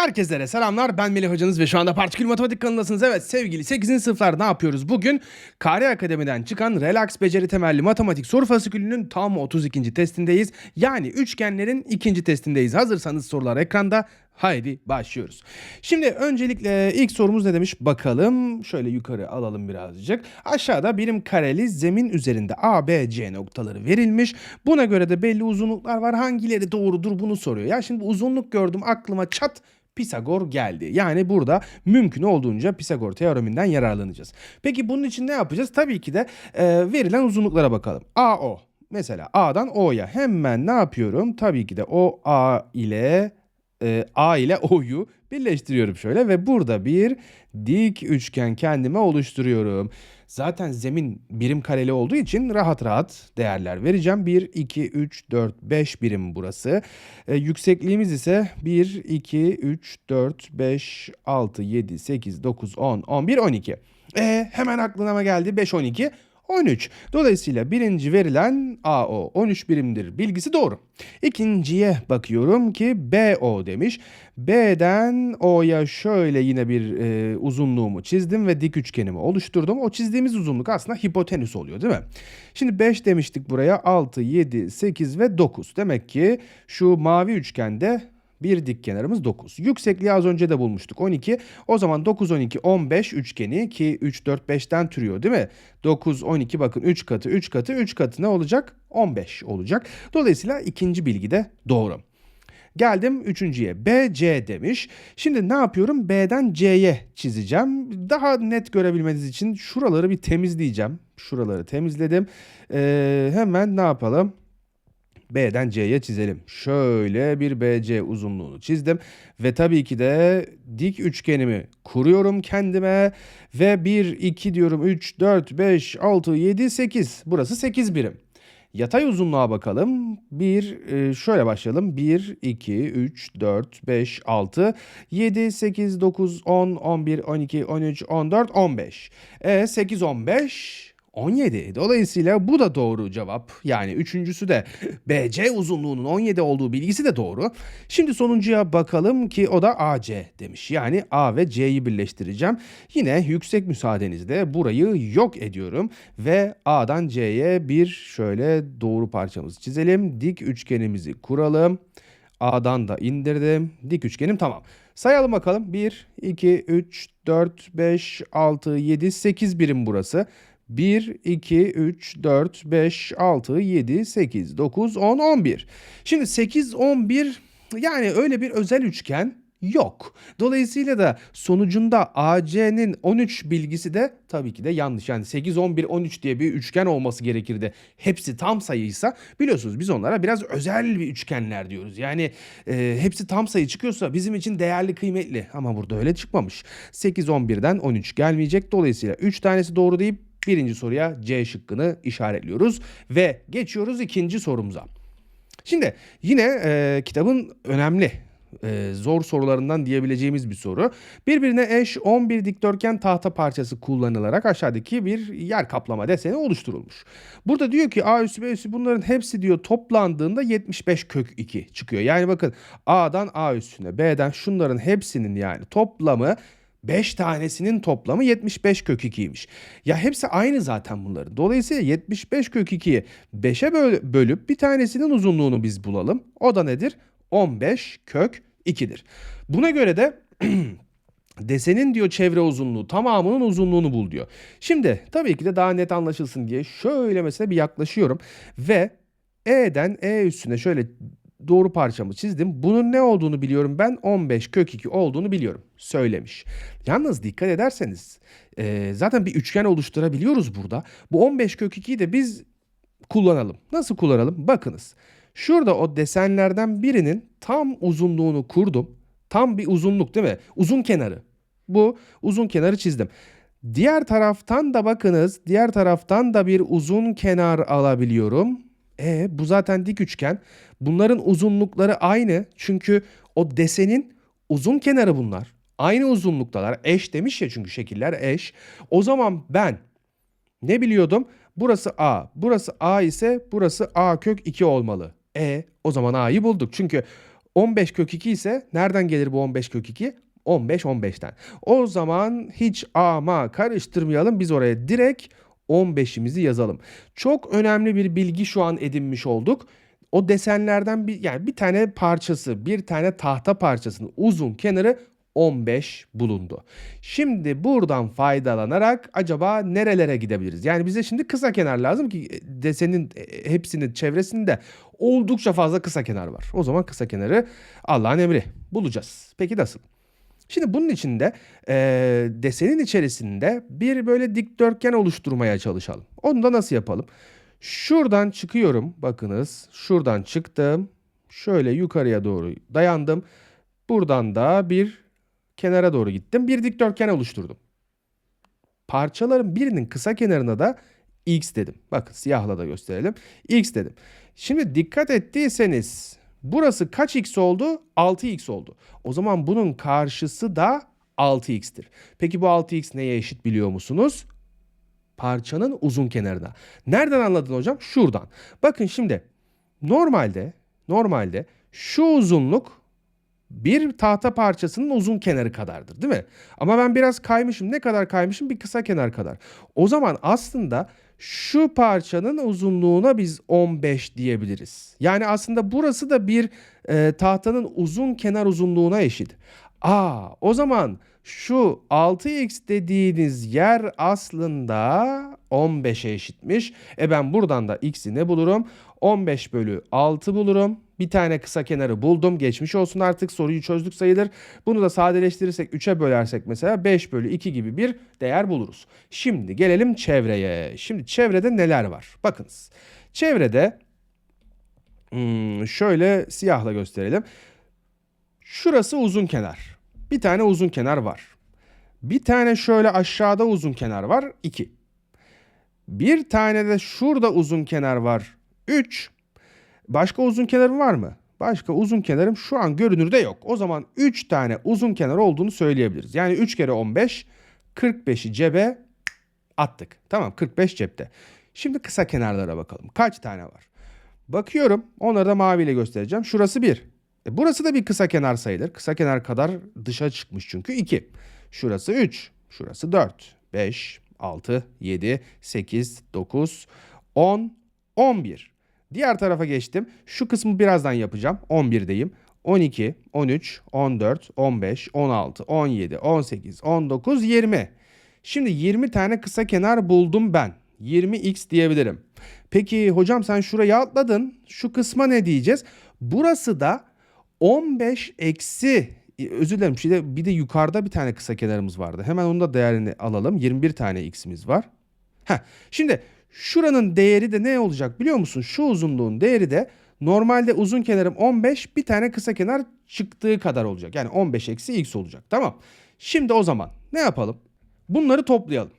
Herkese selamlar. Ben Melih hocanız ve şu anda Partikül Matematik kanalındasınız. Evet sevgili 8. sınıflar ne yapıyoruz? Bugün Kare Akademi'den çıkan Relax Beceri Temelli Matematik Soru Fasikülünün tam 32. testindeyiz. Yani üçgenlerin ikinci testindeyiz. Hazırsanız sorular ekranda. Haydi başlıyoruz. Şimdi öncelikle ilk sorumuz ne demiş bakalım. Şöyle yukarı alalım birazcık. Aşağıda birim kareli zemin üzerinde A, B, C noktaları verilmiş. Buna göre de belli uzunluklar var. Hangileri doğrudur bunu soruyor. Ya şimdi uzunluk gördüm aklıma çat Pisagor geldi. Yani burada mümkün olduğunca Pisagor teoreminden yararlanacağız. Peki bunun için ne yapacağız? Tabii ki de e, verilen uzunluklara bakalım. AO. Mesela A'dan O'ya hemen ne yapıyorum? Tabii ki de o A ile e, A ile O'yu birleştiriyorum şöyle ve burada bir dik üçgen kendime oluşturuyorum. Zaten zemin birim kareli olduğu için rahat rahat değerler vereceğim. 1, 2, 3, 4, 5 birim burası. E, yüksekliğimiz ise 1, 2, 3, 4, 5, 6, 7, 8, 9, 10, 11, 12. E, hemen aklıma geldi 5, 12. 13. Dolayısıyla birinci verilen AO 13 birimdir bilgisi doğru. İkinciye bakıyorum ki BO demiş. B'den O'ya şöyle yine bir e, uzunluğumu çizdim ve dik üçgenimi oluşturdum. O çizdiğimiz uzunluk aslında hipotenüs oluyor değil mi? Şimdi 5 demiştik buraya 6, 7, 8 ve 9. Demek ki şu mavi üçgende bir dik kenarımız 9. Yüksekliği az önce de bulmuştuk 12. O zaman 9, 12, 15 üçgeni ki 3, 4, 5'ten türüyor değil mi? 9, 12 bakın 3 katı, 3 katı, 3 katı ne olacak? 15 olacak. Dolayısıyla ikinci bilgi de doğru. Geldim üçüncüye. B, C demiş. Şimdi ne yapıyorum? B'den C'ye çizeceğim. Daha net görebilmeniz için şuraları bir temizleyeceğim. Şuraları temizledim. Ee, hemen ne yapalım? B'den C'ye çizelim. Şöyle bir BC uzunluğunu çizdim ve tabii ki de dik üçgenimi kuruyorum kendime ve 1 2 diyorum 3 4 5 6 7 8. Burası 8 birim. Yatay uzunluğa bakalım. 1 şöyle başlayalım. 1 2 3 4 5 6 7 8 9 10 11 12 13 14 15. E 8 15 17. Dolayısıyla bu da doğru cevap. Yani üçüncüsü de BC uzunluğunun 17 olduğu bilgisi de doğru. Şimdi sonuncuya bakalım ki o da AC demiş. Yani A ve C'yi birleştireceğim. Yine yüksek müsaadenizle burayı yok ediyorum ve A'dan C'ye bir şöyle doğru parçamızı çizelim. Dik üçgenimizi kuralım. A'dan da indirdim. Dik üçgenim tamam. Sayalım bakalım. 1, 2, 3, 4, 5, 6, 7, 8 birim burası. 1, 2, 3, 4, 5, 6, 7, 8, 9, 10, 11. Şimdi 8, 11 yani öyle bir özel üçgen yok. Dolayısıyla da sonucunda AC'nin 13 bilgisi de tabii ki de yanlış. Yani 8, 11, 13 diye bir üçgen olması gerekirdi. Hepsi tam sayıysa biliyorsunuz biz onlara biraz özel bir üçgenler diyoruz. Yani e, hepsi tam sayı çıkıyorsa bizim için değerli kıymetli. Ama burada öyle çıkmamış. 8, 11'den 13 gelmeyecek. Dolayısıyla 3 tanesi doğru deyip birinci soruya C şıkkını işaretliyoruz. Ve geçiyoruz ikinci sorumuza. Şimdi yine e, kitabın önemli e, zor sorularından diyebileceğimiz bir soru. Birbirine eş 11 dikdörtgen tahta parçası kullanılarak aşağıdaki bir yer kaplama deseni oluşturulmuş. Burada diyor ki A üssü B üssü bunların hepsi diyor toplandığında 75 kök 2 çıkıyor. Yani bakın A'dan A üssüne B'den şunların hepsinin yani toplamı 5 tanesinin toplamı 75 kök 2'ymiş. Ya hepsi aynı zaten bunların. Dolayısıyla 75 kök 2'yi 5'e bölüp bir tanesinin uzunluğunu biz bulalım. O da nedir? 15 kök 2'dir. Buna göre de desenin diyor çevre uzunluğu tamamının uzunluğunu bul diyor. Şimdi tabii ki de daha net anlaşılsın diye şöyle mesela bir yaklaşıyorum ve E'den E üstüne şöyle doğru parçamı çizdim. Bunun ne olduğunu biliyorum ben 15 kök 2 olduğunu biliyorum söylemiş. Yalnız dikkat ederseniz e, zaten bir üçgen oluşturabiliyoruz burada. Bu 15 kök 2'yi de biz kullanalım. Nasıl kullanalım? Bakınız. Şurada o desenlerden birinin tam uzunluğunu kurdum. Tam bir uzunluk değil mi? Uzun kenarı. Bu uzun kenarı çizdim. Diğer taraftan da bakınız, diğer taraftan da bir uzun kenar alabiliyorum. E bu zaten dik üçgen. Bunların uzunlukları aynı. Çünkü o desenin uzun kenarı bunlar. Aynı uzunluktalar. Eş demiş ya çünkü şekiller eş. O zaman ben ne biliyordum? Burası A. Burası A ise burası A kök 2 olmalı. E o zaman A'yı bulduk. Çünkü 15 kök 2 ise nereden gelir bu 15 kök 2? 15 15'ten. O zaman hiç ama karıştırmayalım. Biz oraya direkt 15'imizi yazalım. Çok önemli bir bilgi şu an edinmiş olduk. O desenlerden bir yani bir tane parçası, bir tane tahta parçasının uzun kenarı 15 bulundu. Şimdi buradan faydalanarak acaba nerelere gidebiliriz? Yani bize şimdi kısa kenar lazım ki e, desenin e, hepsinin çevresinde oldukça fazla kısa kenar var. O zaman kısa kenarı Allah'ın emri bulacağız. Peki nasıl? Şimdi bunun için de e, desenin içerisinde bir böyle dikdörtgen oluşturmaya çalışalım. Onu da nasıl yapalım? Şuradan çıkıyorum. Bakınız şuradan çıktım. Şöyle yukarıya doğru dayandım. Buradan da bir kenara doğru gittim. Bir dikdörtgen oluşturdum. Parçaların birinin kısa kenarına da x dedim. Bakın siyahla da gösterelim. x dedim. Şimdi dikkat ettiyseniz burası kaç x oldu? 6x oldu. O zaman bunun karşısı da 6x'tir. Peki bu 6x neye eşit biliyor musunuz? Parçanın uzun kenarına. Nereden anladın hocam? Şuradan. Bakın şimdi normalde normalde şu uzunluk bir tahta parçasının uzun kenarı kadardır değil mi? Ama ben biraz kaymışım. Ne kadar kaymışım? Bir kısa kenar kadar. O zaman aslında şu parçanın uzunluğuna biz 15 diyebiliriz. Yani aslında burası da bir e, tahtanın uzun kenar uzunluğuna eşit. Aa, o zaman şu 6x dediğiniz yer aslında 15'e eşitmiş. E ben buradan da x'i ne bulurum? 15 bölü 6 bulurum. Bir tane kısa kenarı buldum. Geçmiş olsun artık soruyu çözdük sayılır. Bunu da sadeleştirirsek 3'e bölersek mesela 5 bölü 2 gibi bir değer buluruz. Şimdi gelelim çevreye. Şimdi çevrede neler var? Bakınız. Çevrede hmm, şöyle siyahla gösterelim. Şurası uzun kenar. Bir tane uzun kenar var. Bir tane şöyle aşağıda uzun kenar var. 2. Bir tane de şurada uzun kenar var. 3. Başka uzun kenarım var mı? Başka uzun kenarım şu an görünürde yok. O zaman 3 tane uzun kenar olduğunu söyleyebiliriz. Yani 3 kere 15 45'i cebe attık. Tamam 45 cepte. Şimdi kısa kenarlara bakalım. Kaç tane var? Bakıyorum. Onları da maviyle göstereceğim. Şurası 1. E burası da bir kısa kenar sayılır. Kısa kenar kadar dışa çıkmış çünkü 2. Şurası 3. Şurası 4. 5, 6, 7, 8, 9, 10, 11. Diğer tarafa geçtim. Şu kısmı birazdan yapacağım. 11'deyim. 12, 13, 14, 15, 16, 17, 18, 19, 20. Şimdi 20 tane kısa kenar buldum ben. 20x diyebilirim. Peki hocam sen şuraya atladın. Şu kısma ne diyeceğiz? Burası da 15 eksi özür dilerim de, bir de yukarıda bir tane kısa kenarımız vardı. Hemen onun da değerini alalım. 21 tane x'imiz var. Heh, şimdi şuranın değeri de ne olacak biliyor musun? Şu uzunluğun değeri de normalde uzun kenarım 15 bir tane kısa kenar çıktığı kadar olacak. Yani 15 eksi x olacak tamam. Şimdi o zaman ne yapalım? Bunları toplayalım.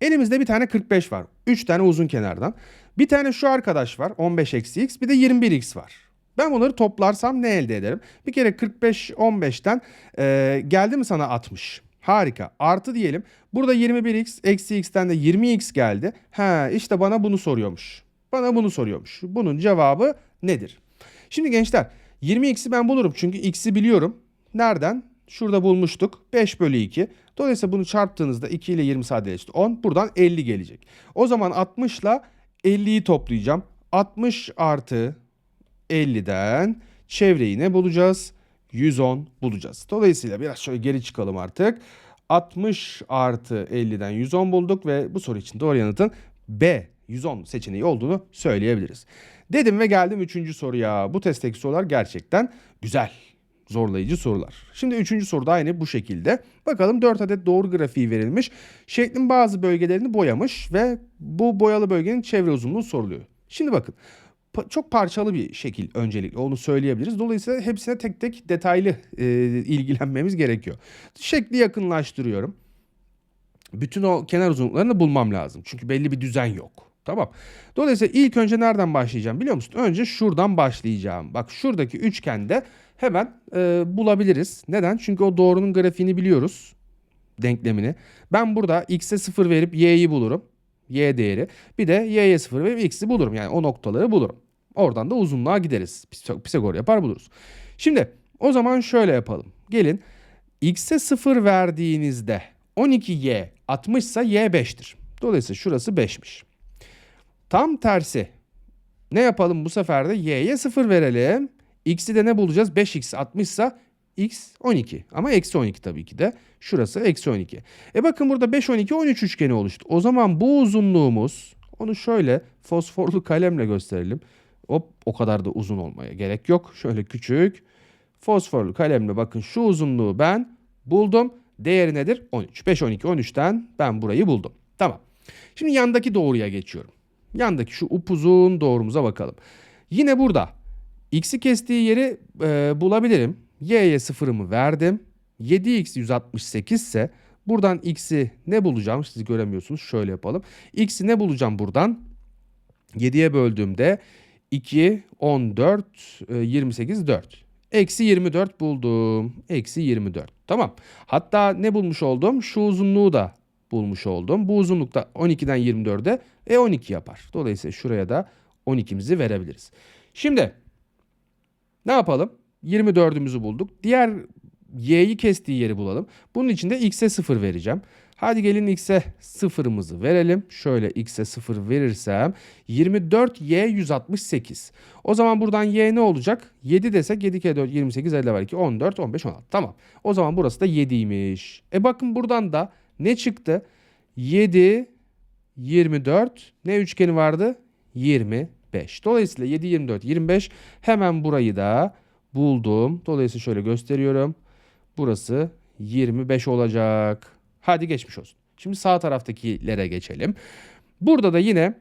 Elimizde bir tane 45 var. 3 tane uzun kenardan. Bir tane şu arkadaş var 15 eksi x bir de 21x var. Ben bunları toplarsam ne elde ederim? Bir kere 45 15'ten e, geldi mi sana 60? Harika. Artı diyelim. Burada 21x eksi x'ten de 20x geldi. Ha işte bana bunu soruyormuş. Bana bunu soruyormuş. Bunun cevabı nedir? Şimdi gençler 20x'i ben bulurum çünkü x'i biliyorum. Nereden? Şurada bulmuştuk. 5 bölü 2. Dolayısıyla bunu çarptığınızda 2 ile 20 sadeleşti 10. Buradan 50 gelecek. O zaman 60 ile 50'yi toplayacağım. 60 artı 50'den çevreyi ne bulacağız? 110 bulacağız. Dolayısıyla biraz şöyle geri çıkalım artık. 60 artı 50'den 110 bulduk ve bu soru için doğru yanıtın B 110 seçeneği olduğunu söyleyebiliriz. Dedim ve geldim 3. soruya. Bu testteki sorular gerçekten güzel. Zorlayıcı sorular. Şimdi üçüncü soruda aynı bu şekilde. Bakalım 4 adet doğru grafiği verilmiş. Şeklin bazı bölgelerini boyamış ve bu boyalı bölgenin çevre uzunluğu soruluyor. Şimdi bakın çok parçalı bir şekil öncelikle onu söyleyebiliriz. Dolayısıyla hepsine tek tek detaylı e, ilgilenmemiz gerekiyor. Şekli yakınlaştırıyorum. Bütün o kenar uzunluklarını bulmam lazım. Çünkü belli bir düzen yok. Tamam. Dolayısıyla ilk önce nereden başlayacağım biliyor musun? Önce şuradan başlayacağım. Bak şuradaki üçgende hemen e, bulabiliriz. Neden? Çünkü o doğrunun grafiğini biliyoruz. Denklemini. Ben burada x'e 0 verip y'yi bulurum y değeri. Bir de y'ye 0 ve x'i bulurum. Yani o noktaları bulurum. Oradan da uzunluğa gideriz. Pisagor yapar buluruz. Şimdi o zaman şöyle yapalım. Gelin x'e 0 verdiğinizde 12y 60 ise y 5'tir. Dolayısıyla şurası 5'miş. Tam tersi. Ne yapalım bu sefer de y'ye 0 verelim. X'i de ne bulacağız? 5x 60 ise x 12. Ama eksi 12 tabii ki de. Şurası eksi 12. E bakın burada 5, 12, 13 üçgeni oluştu. O zaman bu uzunluğumuz onu şöyle fosforlu kalemle gösterelim. Hop o kadar da uzun olmaya gerek yok. Şöyle küçük fosforlu kalemle bakın şu uzunluğu ben buldum. Değeri nedir? 13. 5, 12, 13'ten ben burayı buldum. Tamam. Şimdi yandaki doğruya geçiyorum. Yandaki şu upuzun doğrumuza bakalım. Yine burada x'i kestiği yeri e, bulabilirim. Y'ye sıfırımı verdim. 7x 168 ise buradan x'i ne bulacağım? Siz göremiyorsunuz. Şöyle yapalım. x'i ne bulacağım buradan? 7'ye böldüğümde 2, 14, e, 28, 4. Eksi 24 buldum. Eksi 24. Tamam. Hatta ne bulmuş oldum? Şu uzunluğu da bulmuş oldum. Bu uzunluk da 12'den 24'e e 12 yapar. Dolayısıyla şuraya da 12'mizi verebiliriz. Şimdi ne yapalım? 24'ümüzü bulduk. Diğer y'yi kestiği yeri bulalım. Bunun için de x'e 0 vereceğim. Hadi gelin x'e 0'ımızı verelim. Şöyle x'e 0 verirsem 24y 168. O zaman buradan y ne olacak? 7 desek 7 kere 4 28 elde var 2 14 15 16. Tamam. O zaman burası da 7'ymiş. E bakın buradan da ne çıktı? 7 24 ne üçgeni vardı? 25. Dolayısıyla 7 24 25 hemen burayı da buldum. Dolayısıyla şöyle gösteriyorum. Burası 25 olacak. Hadi geçmiş olsun. Şimdi sağ taraftakilere geçelim. Burada da yine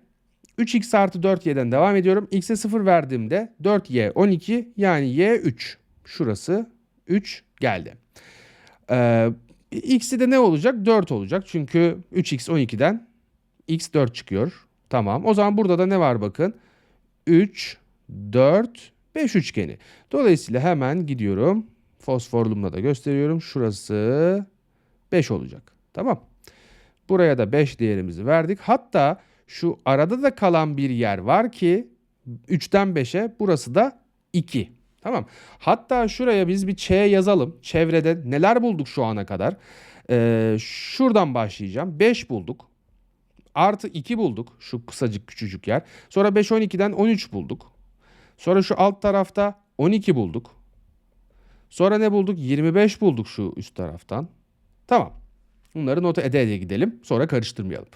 3x artı 4y'den devam ediyorum. x'e 0 verdiğimde 4y 12 yani y 3. Şurası 3 geldi. Ee, x'i de ne olacak? 4 olacak. Çünkü 3x 12'den x 4 çıkıyor. Tamam. O zaman burada da ne var bakın? 3, 4, 5 üçgeni. Dolayısıyla hemen gidiyorum. Fosforlumla da gösteriyorum. Şurası 5 olacak. Tamam. Buraya da 5 değerimizi verdik. Hatta şu arada da kalan bir yer var ki 3'ten 5'e burası da 2. Tamam. Hatta şuraya biz bir Ç yazalım. Çevrede neler bulduk şu ana kadar? Ee, şuradan başlayacağım. 5 bulduk. Artı 2 bulduk. Şu kısacık küçücük yer. Sonra 5 12'den 13 bulduk. Sonra şu alt tarafta 12 bulduk. Sonra ne bulduk? 25 bulduk şu üst taraftan. Tamam. Bunları not ede ede gidelim. Sonra karıştırmayalım.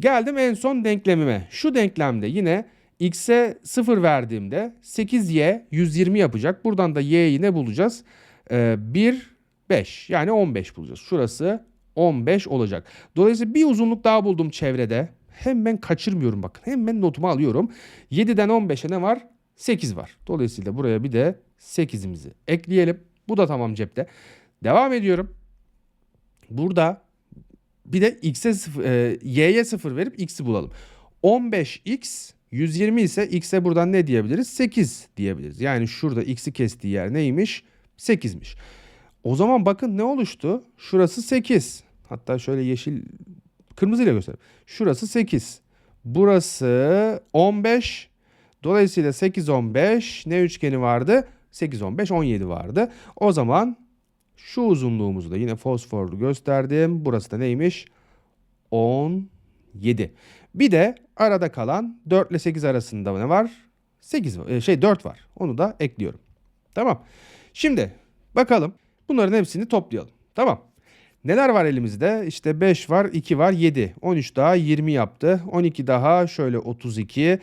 Geldim en son denklemime. Şu denklemde yine x'e 0 verdiğimde 8y 120 yapacak. Buradan da y'yi ne bulacağız? Ee, 1, 5 yani 15 bulacağız. Şurası 15 olacak. Dolayısıyla bir uzunluk daha buldum çevrede. Hemen kaçırmıyorum bakın. Hemen notumu alıyorum. 7'den 15'e ne var? 8 var. Dolayısıyla buraya bir de 8'imizi ekleyelim. Bu da tamam cepte. Devam ediyorum. Burada bir de x'e 0, e, y'ye 0 verip x'i bulalım. 15x 120 ise x'e buradan ne diyebiliriz? 8 diyebiliriz. Yani şurada x'i kestiği yer neymiş? 8'miş. O zaman bakın ne oluştu? Şurası 8. Hatta şöyle yeşil kırmızıyla göstereyim. Şurası 8. Burası 15. Dolayısıyla 8 15 ne üçgeni vardı? 8 15 17 vardı. O zaman şu uzunluğumuzu da yine fosforlu gösterdim. Burası da neymiş? 17. Bir de arada kalan 4 ile 8 arasında ne var? 8 var. Şey 4 var. Onu da ekliyorum. Tamam. Şimdi bakalım. Bunların hepsini toplayalım. Tamam. Neler var elimizde? İşte 5 var, 2 var, 7. 13 daha 20 yaptı. 12 daha şöyle 32.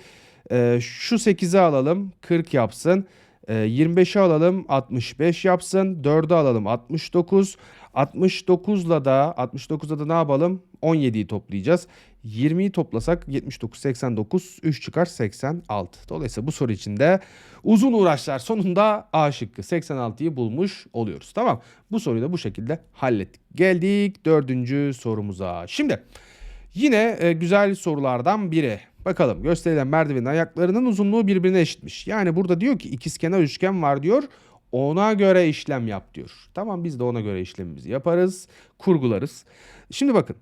Ee, şu 8'i alalım 40 yapsın. Ee, 25'i alalım 65 yapsın. 4'ü alalım 69. 69'la da 69'la da ne yapalım? 17'yi toplayacağız. 20'yi toplasak 79, 89, 3 çıkar 86. Dolayısıyla bu soru içinde uzun uğraşlar sonunda A şıkkı 86'yı bulmuş oluyoruz. Tamam bu soruyu da bu şekilde hallettik. Geldik dördüncü sorumuza. Şimdi yine e, güzel sorulardan biri. Bakalım gösterilen merdivenin ayaklarının uzunluğu birbirine eşitmiş. Yani burada diyor ki ikizkenar üçgen var diyor. Ona göre işlem yap diyor. Tamam biz de ona göre işlemimizi yaparız, kurgularız. Şimdi bakın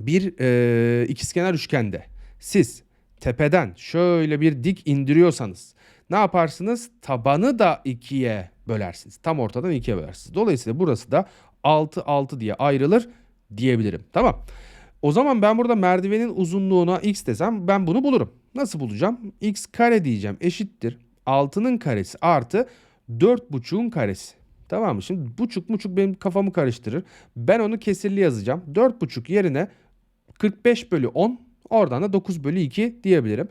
bir e, ikizkenar üçgende siz tepeden şöyle bir dik indiriyorsanız ne yaparsınız? Tabanı da 2'ye bölersiniz. Tam ortadan 2'ye bölersiniz. Dolayısıyla burası da 6 6 diye ayrılır diyebilirim. Tamam. O zaman ben burada merdivenin uzunluğuna x desem ben bunu bulurum. Nasıl bulacağım? x kare diyeceğim eşittir. 6'nın karesi artı 4,5'un karesi. Tamam mı? Şimdi buçuk buçuk benim kafamı karıştırır. Ben onu kesirli yazacağım. 4,5 yerine 45 bölü 10 oradan da 9 bölü 2 diyebilirim.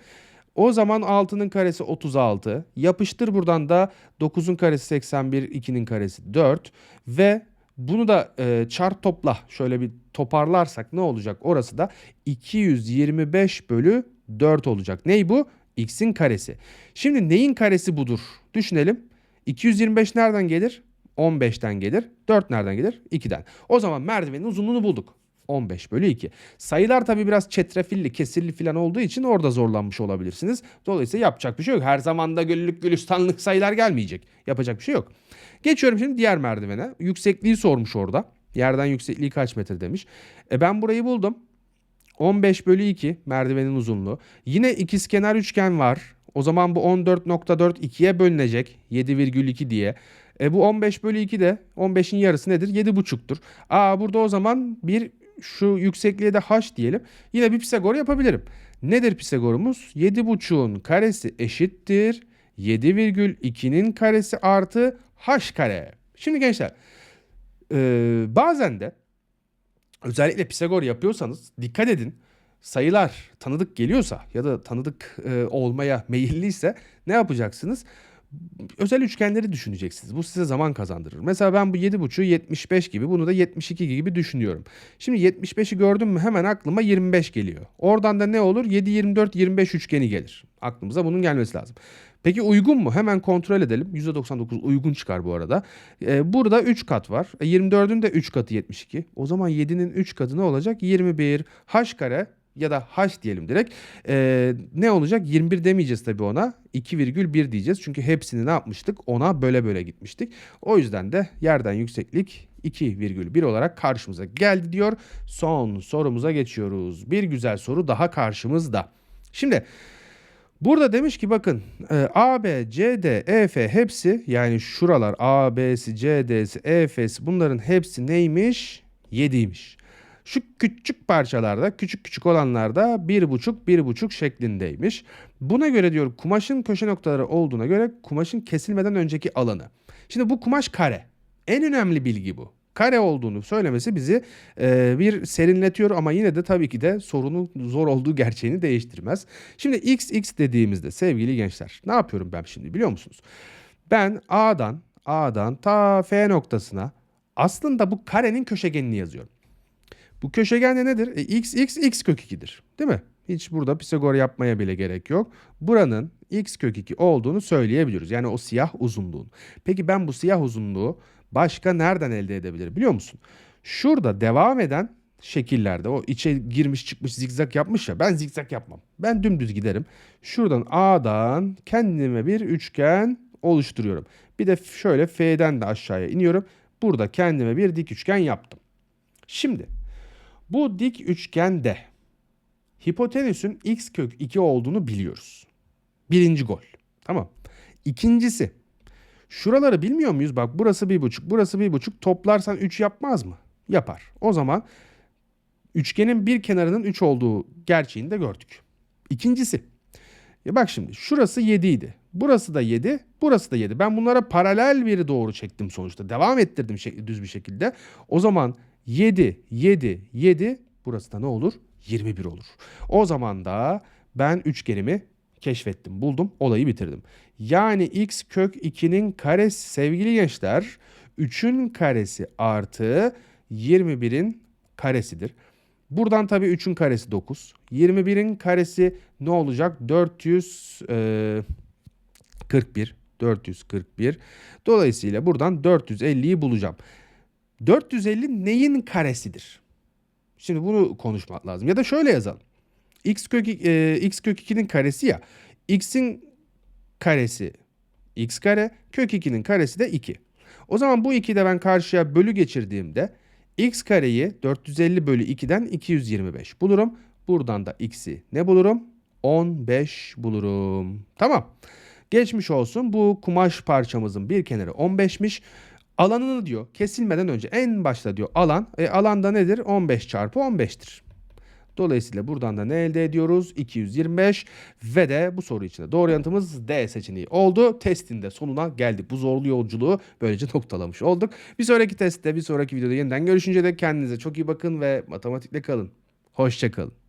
O zaman 6'nın karesi 36. Yapıştır buradan da 9'un karesi 81, 2'nin karesi 4 ve bunu da e, çarp topla şöyle bir toparlarsak ne olacak? Orası da 225 bölü 4 olacak. Ney bu? X'in karesi. Şimdi neyin karesi budur? Düşünelim. 225 nereden gelir? 15'ten gelir. 4 nereden gelir? 2'den. O zaman merdivenin uzunluğunu bulduk. 15 bölü 2. Sayılar tabi biraz çetrefilli, kesirli falan olduğu için orada zorlanmış olabilirsiniz. Dolayısıyla yapacak bir şey yok. Her zaman da güllük gülistanlık sayılar gelmeyecek. Yapacak bir şey yok. Geçiyorum şimdi diğer merdivene. Yüksekliği sormuş orada. Yerden yüksekliği kaç metre demiş. E ben burayı buldum. 15 bölü 2 merdivenin uzunluğu. Yine ikizkenar üçgen var. O zaman bu 14.4 2'ye bölünecek. 7,2 diye. E bu 15 bölü 2 de 15'in yarısı nedir? 7,5'tur. Aa burada o zaman bir şu yüksekliğe de h diyelim. Yine bir Pisagor yapabilirim. Nedir Pisagor'umuz? 7,5'un karesi eşittir. 7,2'nin karesi artı h kare. Şimdi gençler e, bazen de özellikle Pisagor yapıyorsanız dikkat edin. Sayılar tanıdık geliyorsa ya da tanıdık e, olmaya meyilliyse ne yapacaksınız? Özel üçgenleri düşüneceksiniz. Bu size zaman kazandırır. Mesela ben bu 7.5'u 75 gibi bunu da 72 gibi düşünüyorum. Şimdi 75'i gördüm mü hemen aklıma 25 geliyor. Oradan da ne olur? 7, 24, 25 üçgeni gelir. Aklımıza bunun gelmesi lazım. Peki uygun mu? Hemen kontrol edelim. %99 uygun çıkar bu arada. Ee, burada 3 kat var. E, 24'ün de 3 katı 72. O zaman 7'nin 3 katı ne olacak? 21. H kare ya da h diyelim direkt. Ee, ne olacak? 21 demeyeceğiz tabii ona. 2,1 diyeceğiz. Çünkü hepsini ne yapmıştık? Ona böyle böyle gitmiştik. O yüzden de yerden yükseklik 2,1 olarak karşımıza geldi diyor. Son sorumuza geçiyoruz. Bir güzel soru daha karşımızda. Şimdi Burada demiş ki bakın e, A, B, C, D, E, F hepsi yani şuralar A, B'si, C, D'si, E, F'si bunların hepsi neymiş? 7'ymiş. Şu küçük parçalarda, küçük küçük olanlarda bir buçuk, bir buçuk şeklindeymiş. Buna göre diyor kumaşın köşe noktaları olduğuna göre kumaşın kesilmeden önceki alanı. Şimdi bu kumaş kare. En önemli bilgi bu kare olduğunu söylemesi bizi e, bir serinletiyor ama yine de tabii ki de sorunun zor olduğu gerçeğini değiştirmez. Şimdi x x dediğimizde sevgili gençler ne yapıyorum ben şimdi biliyor musunuz? Ben A'dan A'dan ta F noktasına aslında bu karenin köşegenini yazıyorum. Bu köşegen de nedir? E, x x x kök 2'dir. Değil mi? Hiç burada Pisagor yapmaya bile gerek yok. Buranın x kök 2 olduğunu söyleyebiliyoruz. Yani o siyah uzunluğun. Peki ben bu siyah uzunluğu başka nereden elde edebilirim biliyor musun? Şurada devam eden şekillerde o içe girmiş çıkmış zigzag yapmış ya ben zigzag yapmam. Ben dümdüz giderim. Şuradan A'dan kendime bir üçgen oluşturuyorum. Bir de şöyle F'den de aşağıya iniyorum. Burada kendime bir dik üçgen yaptım. Şimdi bu dik üçgende hipotenüsün x kök 2 olduğunu biliyoruz. Birinci gol. Tamam. İkincisi şuraları bilmiyor muyuz? Bak burası bir buçuk, burası bir buçuk. Toplarsan 3 yapmaz mı? Yapar. O zaman üçgenin bir kenarının 3 olduğu gerçeğini de gördük. İkincisi. Ya bak şimdi şurası 7 idi. Burası da 7, burası da 7. Ben bunlara paralel bir doğru çektim sonuçta. Devam ettirdim düz bir şekilde. O zaman 7, 7, 7 burası da ne olur? 21 olur. O zaman da ben üçgenimi keşfettim, buldum, olayı bitirdim. Yani x kök 2'nin karesi sevgili gençler 3'ün karesi artı 21'in karesidir. Buradan tabii 3'ün karesi 9. 21'in karesi ne olacak? 441. 441. Dolayısıyla buradan 450'yi bulacağım. 450 neyin karesidir? Şimdi bunu konuşmak lazım. Ya da şöyle yazalım. x kök e, x kök 2'nin karesi ya. x'in karesi x kare, kök 2'nin karesi de 2. O zaman bu 2'de ben karşıya bölü geçirdiğimde x kareyi 450 bölü 2'den 225 bulurum. Buradan da x'i ne bulurum? 15 bulurum. Tamam. Geçmiş olsun bu kumaş parçamızın bir kenarı 15'miş. Alanını diyor kesilmeden önce en başta diyor alan. E, alanda nedir? 15 çarpı 15'tir. Dolayısıyla buradan da ne elde ediyoruz? 225 ve de bu soru için de doğru yanıtımız D seçeneği oldu. Testin de sonuna geldik. Bu zorlu yolculuğu böylece noktalamış olduk. Bir sonraki testte, bir sonraki videoda yeniden görüşünce de kendinize çok iyi bakın ve matematikle kalın. Hoşçakalın.